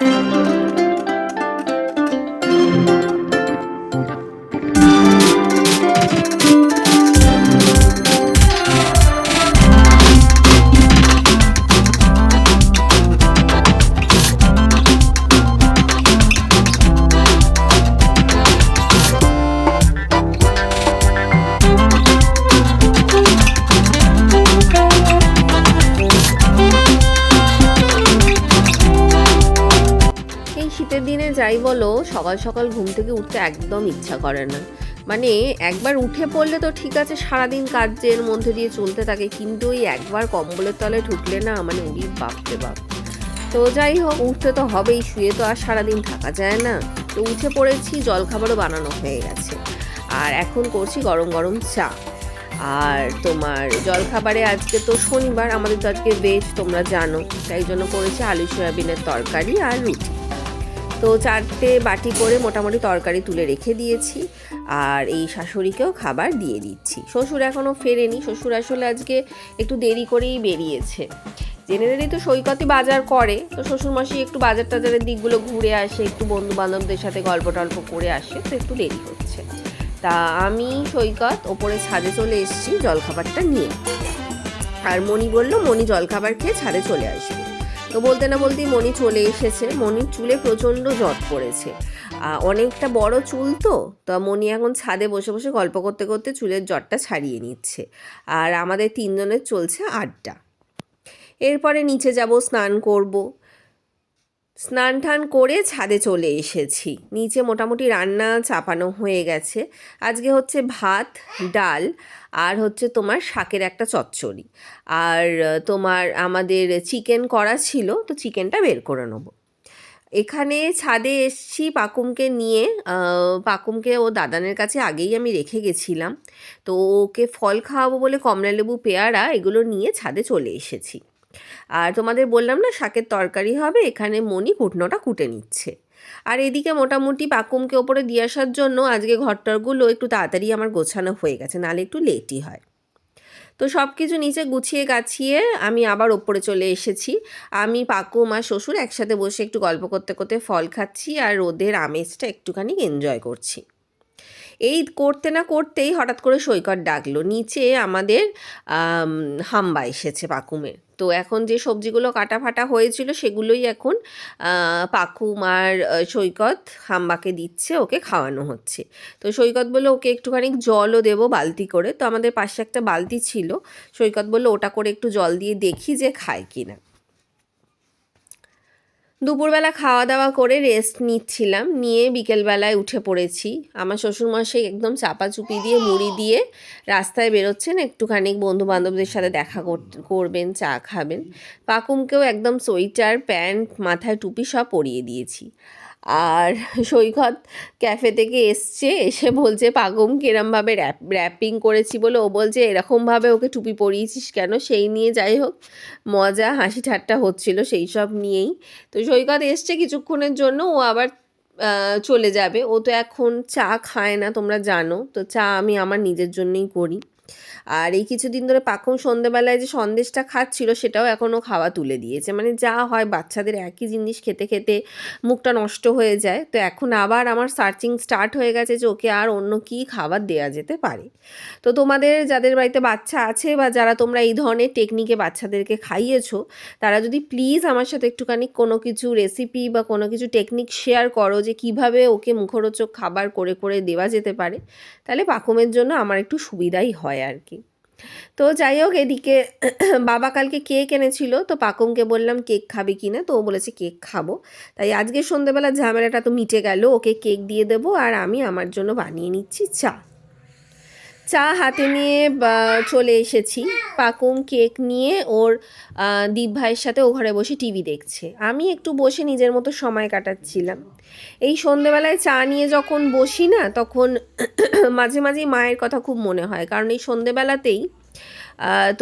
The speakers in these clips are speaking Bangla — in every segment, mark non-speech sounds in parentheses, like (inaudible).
এই যাই বলো, সকাল সকাল ঘুম থেকে উঠতে একদম ইচ্ছা করে না। মানে একবার উঠে পড়লে তো ঠিক আছে, সারাদিন কাজের মধ্যে দিয়ে চলতে থাকে, কিন্তু ওই একবার কম্বলের তলে ঢুকলে না মানে উড়ি বাপরে বাপ। তো যাই হোক, উঠতে তো হবেই, শুয়ে তো আর সারাদিন থাকা যায় না। তো উঠে পড়েছি, জলখাবারও বানানো হয়ে গেছে। আর এখন করছি গরম গরম চা। আর তোমার জলখাবারে আজকে তো শনিবার, আমাদের তো আজকে ভেজ তোমরা জানো। তাই জন্য করেছি আলু সয়াবিনের তরকারি আর রুটি। তো চারটে বাটি করে মোটামুটি তরকারি তুলে রেখে দিয়েছি। আর এই শাশুড়িকেও খাবার দিয়ে দিচ্ছি। শ্বশুর এখনও ফেরেনি। শ্বশুর আসলে আজকে একটু দেরি করেই বেরিয়েছে। জেনারেলি তো সৈকতই বাজার করে। তো শ্বশুরমশাই একটু বাজার টাজারের দিকগুলো ঘুরে আসে, একটু বন্ধু বান্ধবদের সাথে গল্প টল্প করে আসে, তো একটু দেরি হচ্ছে। তা আমি সৈকত ওপরে ছাদে চলে এসেছি, জলখাবারটা নিয়ে। আর মণি বলল, মণি জলখাবার খেয়ে ছাদে চলে আসবে। তো বলতে না বলতেই মণি চলে এসেছে। মণির চুলে প্রচণ্ড জট পড়েছে। অনেকটা বড় চুল তো তো মণি এখন ছাদে বসে বসে গল্প করতে করতে চুলের জটটা ছাড়িয়ে নিচ্ছে। আর আমাদের তিনজনের চলছে আড্ডা। এরপরে নিচে যাব, স্নান করব। স্নান টান করে ছাদে চলে এসেছি। নিচে মোটামুটি রান্না চাপানো হয়ে গেছে। আজকে হচ্ছে ভাত, ডাল আর হচ্ছে তোমার শাকের একটা চচ্চড়ি। আর তোমার আমাদের চিকেন করা ছিল, তো চিকেনটা বের করে নেব। এখানে ছাদে এসছি পাকুমকে নিয়ে। পাকুমকে ও দাদানের কাছে আগেই আমি রেখে গেছিলাম। তো ওকে ফল খাওয়াবো বলে কমলালেবু পেয়ারা এগুলো নিয়ে ছাদে চলে এসেছি। আর তোমাদের বললাম না, শাকের তরকারি হবে, এখানে মনি কুটনোটা কুটে নিচ্ছে। আর এদিকে মোটামুটি পাকুমকে ওপরে দিয়ে আসার জন্য আজকে ঘরটরগুলো একটু তাড়াতাড়ি আমার গোছানো হয়ে গেছে নাহলে একটু লেটই হয়। তো সব কিছু নিচে গুছিয়ে গাছিয়ে আমি আবার ওপরে চলে এসেছি। আমি পাকুম আর শ্বশুর একসাথে বসে একটু গল্প করতে করতে ফল খাচ্ছি আর রোদের আমেজটা একটুখানি এনজয় করছি। এই করতে না করতেই হঠাৎ করে সৈকত ডাকলো, নিচে আমাদের হাম্বা এসেছে পাকুমের। তো এখন যে সবজিগুলো কাটা ফাটা হয়েছিল সেগুলোই এখন পাকু আর সৈকত হাম্বাকে দিচ্ছে, ওকে খাওয়ানো হচ্ছে। তো সৈকত বলল, ওকে একটুখানি জলও দেবো বালতি করে। তো আমাদের পাশে একটা বালতি ছিল, সৈকত বলল, ওটা করে একটু জল দিয়ে দেখি যে খায় কিনা। দুপুরবেলা খাওয়া দাওয়া করে রেস্ট নিচ্ছিলাম। নিয়ে বিকেলবেলায় উঠে পড়েছি। আমার শ্বশুরমশাই একদম চাপা চুপি দিয়ে, মুড়ি দিয়ে রাস্তায় বেরোচ্ছেন। একটুখানি বন্ধু বান্ধবদের সাথে দেখা কর- করবেন, চা খাবেন। পাকুমকেও একদম সোয়েটার, প্যান্ট, মাথায় টুপি সব পরিয়ে দিয়েছি। আর সৈকত ক্যাফে থেকে এসছে, এসে বলছে, পাগম, কিরমভাবে র্যাপ র্যাপিং করেছি বলে? ও বলছে, এরকমভাবে ওকে টুপি পরিয়েছিস কেন? সেই নিয়ে যাই হোক, মজা, হাসি ঠাট্টা হচ্ছিল সেই সব নিয়েই। তো সৈকত এসছে কিছুক্ষণের জন্য, ও আবার চলে যাবে। ও তো এখন চা খায় না, তোমরা জানো। তো চা আমি আমার নিজের জন্যই করি। আর এই কিছুদিন ধরে পাকুম সন্ধেবেলায় যে সন্দেশটা খাচ্ছিল সেটাও এখনও খাওয়া তুলে দিয়েছে। মানে যা হয় বাচ্চাদের একই জিনিস খেতে খেতে মুখটা নষ্ট হয়ে যায়। তো এখন আবার আমার সার্চিং স্টার্ট হয়ে গেছে যে ওকে আর অন্য কী খাবার দেওয়া যেতে পারে। তো তোমাদের যাদের বাড়িতে বাচ্চা আছে বা যারা তোমরা এই ধরনের টেকনিকে বাচ্চাদেরকে খাইয়েছো, তারা যদি প্লিজ আমার সাথে একটুখানি কোনো কিছু রেসিপি বা কোনো কিছু টেকনিক শেয়ার করো যে কীভাবে ওকে মুখরোচক খাবার করে করে দেওয়া যেতে পারে, তাহলে পাকুমের জন্য আমার একটু সুবিধাই হয় আর কি। তো যাই হোক, এদিকে (clears throat) বাবা কালকে কেক এনেছিল, তো পাকুমকে বললাম, কেক খাবে কি না? তো ও বলেছে, কেক খাব। তাই আজকে সন্ধ্যেবেলা ঝামেলাটা তো মিটে গেল, ওকে কেক দিয়ে দেবো আর আমি আমার জন্য বানিয়ে নিচ্ছি চা। চা হাতে নিয়ে চলে এসেছি। পাকুম কেক নিয়ে ওর দীপ ভাইয়ের সাথে ও ঘরে বসে টিভি দেখছে। আমি একটু বসে নিজের মতো সময় কাটাচ্ছিলাম। এই সন্ধেবেলায় চা নিয়ে যখন বসি না, তখন মাঝে মাঝেই মায়ের কথা খুব মনে হয়। কারণ এই সন্ধেবেলাতেই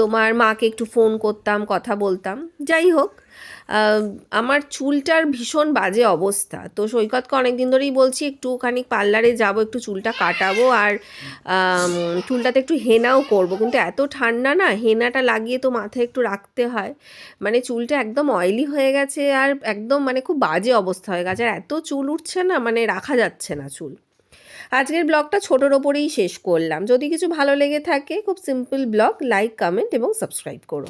তোমার মাকে একটু ফোন করতাম, কথা বলতাম। যাই হোক আমার চুলটার ভীষণ বাজে অবস্থা। তো সৈকতকে অনেক দিন ধরেই বলছি, একটু একটুখানি পার্লারে যাব, একটু চুলটা কাটাবো আর চুলটাতে একটু হেনাও করব। কিন্তু এত ঠান্ডা না, হেনাটা লাগিয়ে তো মাথায় একটু রাখতে হয়। মানে চুলটা একদম অয়েলি হয়ে গেছে আর একদম মানে খুব বাজে অবস্থা হয়ে গেছে। আর এত চুল উঠছে না মানে রাখা যাচ্ছে না চুল। আজকের ব্লগটা ছোটোর ওপরেই শেষ করলাম। যদি কিছু ভালো লেগে থাকে, খুব সিম্পল ব্লগ লাইক কমেন্ট এবং সাবস্ক্রাইব করো।